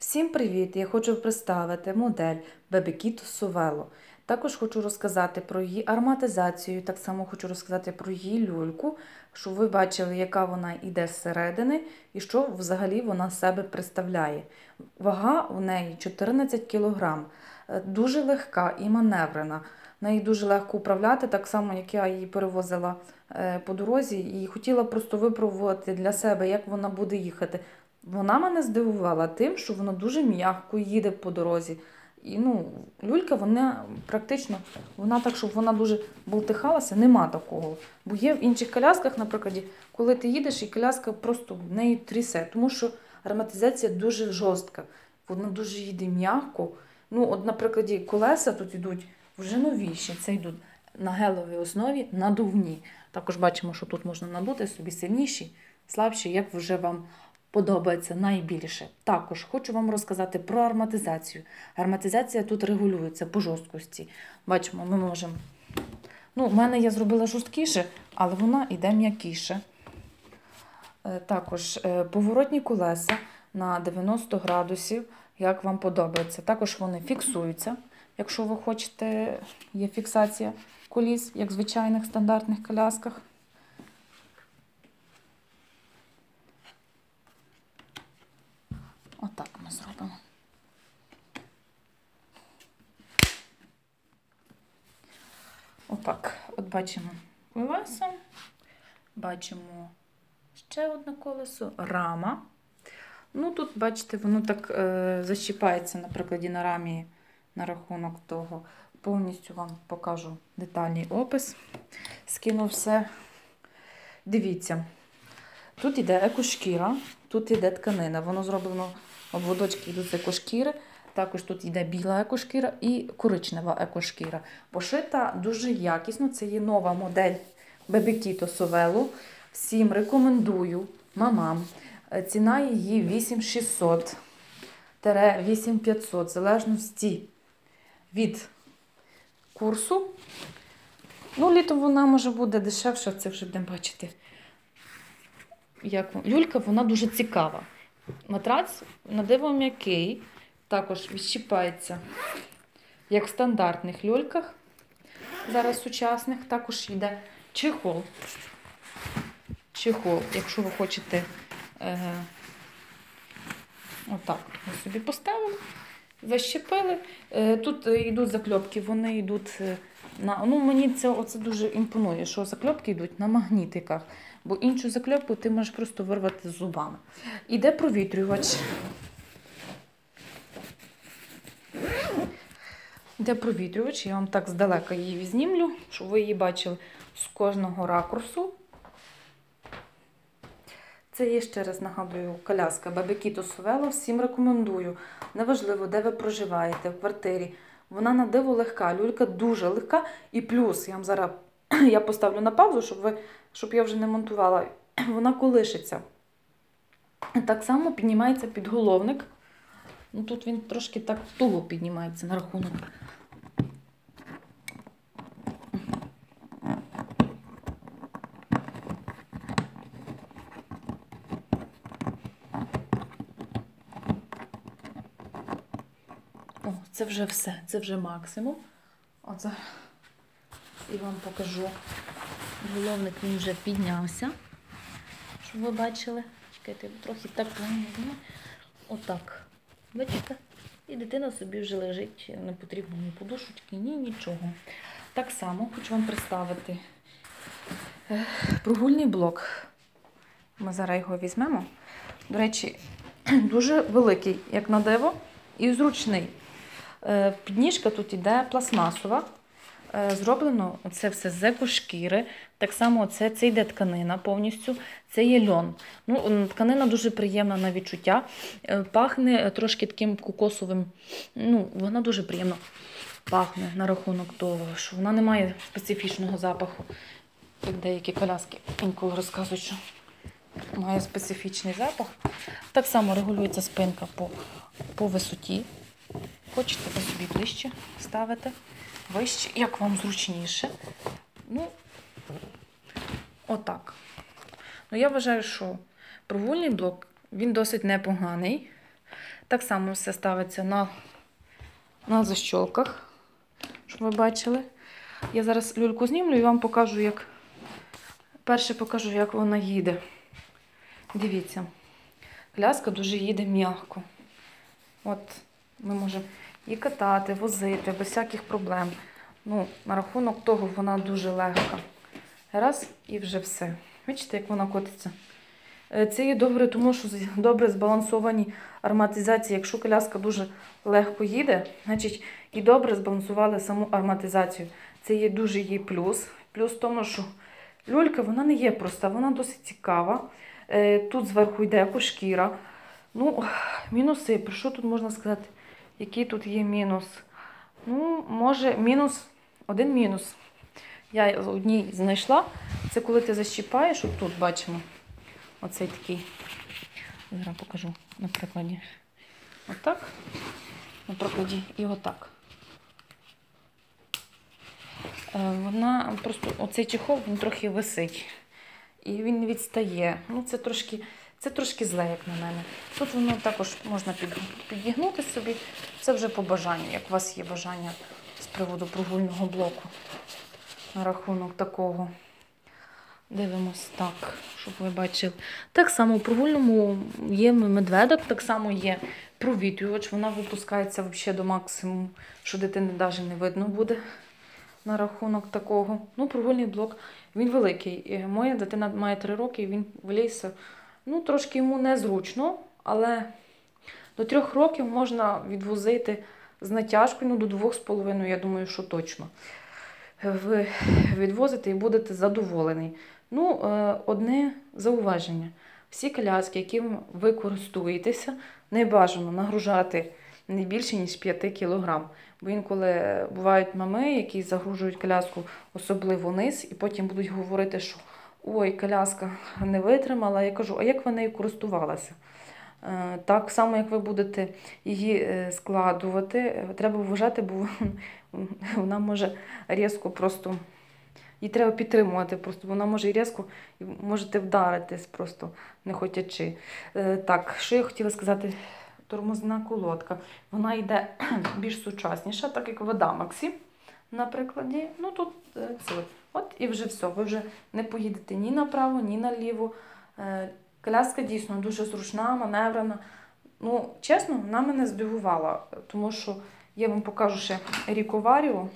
Всім привіт! Я хочу представити модель Бебекіто Совело. Також хочу розказати про її ароматизацію, так само хочу розказати про її люльку, щоб ви бачили, яка вона йде зсередини і що взагалі вона себе представляє. Вага у неї 14 кг, дуже легка і маневрена. Неї дуже легко управляти, так само, як я її перевозила е, по дорозі, і хотіла просто випробувати для себе, як вона буде їхати. Вона мене здивувала тим, що вона дуже м'яко їде по дорозі. І ну, люлька, вона практично, вона так, щоб вона дуже болтихалася, нема такого. Бо є в інших колясках, наприклад, коли ти їдеш, і коляска просто в неї трясе, тому що ароматизація дуже жорстка, вона дуже їде м'яко. Ну, от, наприклад, колеса тут йдуть вже новіші. Це йдуть на геловій основі надувні. Також бачимо, що тут можна надути собі сильніші, слабші, як вже вам подобається найбільше. Також хочу вам розказати про ароматизацію. Ароматизація тут регулюється по жорсткості. Бачимо, ми можемо. Ну, в мене я зробила жорсткіше, але вона йде м'якіше. Е, Також е, поворотні колеса на 90 градусів, як вам подобається. Також вони фіксуються, якщо ви хочете, є фіксація коліс, як в звичайних стандартних колясках. Отак ми зробимо. Отак. От бачимо колесо, бачимо ще одне колесо, рама. Ну, тут, бачите, воно так е, защіпається, на прикладі на рамі на рахунок того. Повністю вам покажу детальний опис. Скину все. Дивіться, тут йде екошкіра, тут йде тканина. Воно зроблено, обводочки йдуть з екошкіри. Також тут йде біла екошкіра і коричнева екошкіра. Пошита дуже якісно. Це є нова модель Bebekito Совело. Всім рекомендую мамам. Ціна її 8600 8500, в залежності від курсу. Ну, літом вона може буде дешевша, це вже будемо бачити. Як... Люлька вона дуже цікава. Матрац на диво м'який, також відщіпається, як в стандартних люльках, зараз сучасних, також йде чехол. Чехол, якщо ви хочете. Е, Отак ми собі поставили, защепили. Е, Тут йдуть закльопки, вони йдуть на. Ну, Мені це оце дуже імпонує, що закльопки йдуть на магнітиках, бо іншу закльопку ти можеш просто вирвати зубами. Іде провітрювач. Іде провітрювач, я вам так здалека її візнімлю, щоб ви її бачили з кожного ракурсу. Це є, ще раз нагадую, коляска Бабекіто Совело. Всім рекомендую. Неважливо, де ви проживаєте, в квартирі. Вона на диво легка, люлька дуже легка. І плюс, я вам зараз я поставлю на паузу, щоб ви, щоб я вже не монтувала. Вона колишиться. Так само піднімається підголовник. Ну, Тут він трошки так туго піднімається на рахунок. О, це вже все, це вже максимум. Зараз і вам покажу. Головник він вже піднявся, щоб ви бачили. Чекайте, трохи так візьму. Отак. Бачите? І дитина собі вже лежить, не потрібно ні подушечки, ні нічого. Так само хочу вам представити прогульний блок. Ми зараз його візьмемо. До речі, дуже великий, як на диво, і зручний. Підніжка тут йде пластмасова. Зроблено це все з екошкіри. Так само це, це йде тканина повністю, це є льон. Ну, Тканина дуже приємна на відчуття. Пахне трошки таким кокосовим. ну, Вона дуже приємно пахне на рахунок того, що вона не має специфічного запаху. Як деякі коляски інколи розказують, що має специфічний запах. Так само регулюється спинка по, по висоті. Хочете, ви собі ближче ставите, вище, як вам зручніше. Ну, отак. Ну, я вважаю, що прогульний блок він досить непоганий. Так само все ставиться на, на защолках, щоб ви бачили. Я зараз люльку знімлю і вам покажу, як. Перше покажу, як вона їде. Дивіться, коляска дуже їде м'яко. От ми можемо і катати, возити без всяких проблем. Ну, на рахунок того вона дуже легка. Раз і вже все. Бачите, як вона котиться. Е, Це є добре, тому що добре збалансовані ароматизації. Якщо коляска дуже легко їде, значить і добре збалансували саму ароматизацію. Це є дуже її плюс. Плюс в тому, що люлька вона не є проста, вона досить цікава. Е, Тут зверху йде шкіра. Ну, мінуси, про що тут можна сказати? Який тут є мінус? Ну, може, мінус, один мінус. Я одній знайшла. Це коли ти защіпаєш, от тут бачимо. Оцей такий. Зараз покажу на прикладі. Отак. На прикладі і отак. Е, Вона просто оцей чехол він трохи висить. І він відстає. Ну, це трошки, це трошки зле, як на мене. Тут воно також можна підігнути собі. Це вже по бажанню, як у вас є бажання з приводу прогульного блоку на рахунок такого. Дивимось так, щоб ви бачили. Так само у прогульному є медведок, так само є провітрювач. Вона випускається взагалі до максимуму, що дитини навіть не видно буде на рахунок такого. Ну, прогульний блок він великий. Е, Моя дитина має 3 роки, і він влізся. Ну, трошки йому незручно, але до 3 років можна відвозити з натяжкою, ну, до 2,5, я думаю, що точно. Ви відвозите і будете задоволені. Ну, е, одне зауваження. Всі коляски, яким ви користуєтеся, не бажано нагружати не більше, ніж 5 кг. Бо інколи бувають мами, які загружують коляску особливо низ, і потім будуть говорити, що ой, коляска не витримала. Я кажу, а як ви нею користувалася? Е, Так само, як ви будете її е, складувати, е, треба вважати, бо вона може різко просто. Її треба підтримувати, просто вона може і різко можете вдаритись просто не хотячи. Так, що я хотіла сказати, тормозна колодка. Вона йде більш сучасніша, так як в Адамаксі, на прикладі. Ну тут е, це. от. От і вже все. Ви вже не поїдете ні направо, ні наліво. Е, Коляска дійсно дуже зручна, маневрена. Ну, чесно, вона мене здивувала, тому що я вам покажу ще Ріковаріо.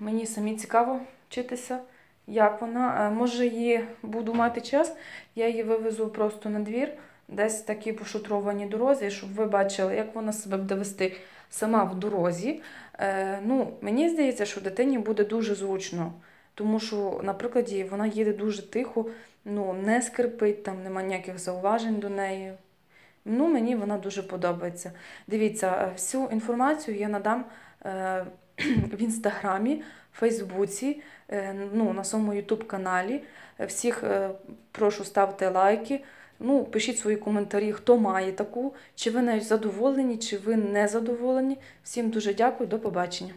Мені самі цікаво вчитися, як вона. Е, Може, її буду мати час, я її вивезу просто на двір, десь в такій пошутрованій дорозі, щоб ви бачили, як вона себе буде вести сама в дорозі. Е, ну, мені здається, що дитині буде дуже зручно, тому що, наприклад, вона їде дуже тихо, ну, не скрипить, там нема ніяких зауважень до неї. Ну, мені вона дуже подобається. Дивіться, е, всю інформацію я надам е, в інстаграмі, Фейсбуці, ну, на своєму Ютуб каналі. Всіх прошу ставте лайки. Ну, пишіть свої коментарі, хто має таку, чи ви навіть задоволені, чи ви не задоволені. Всім дуже дякую, до побачення.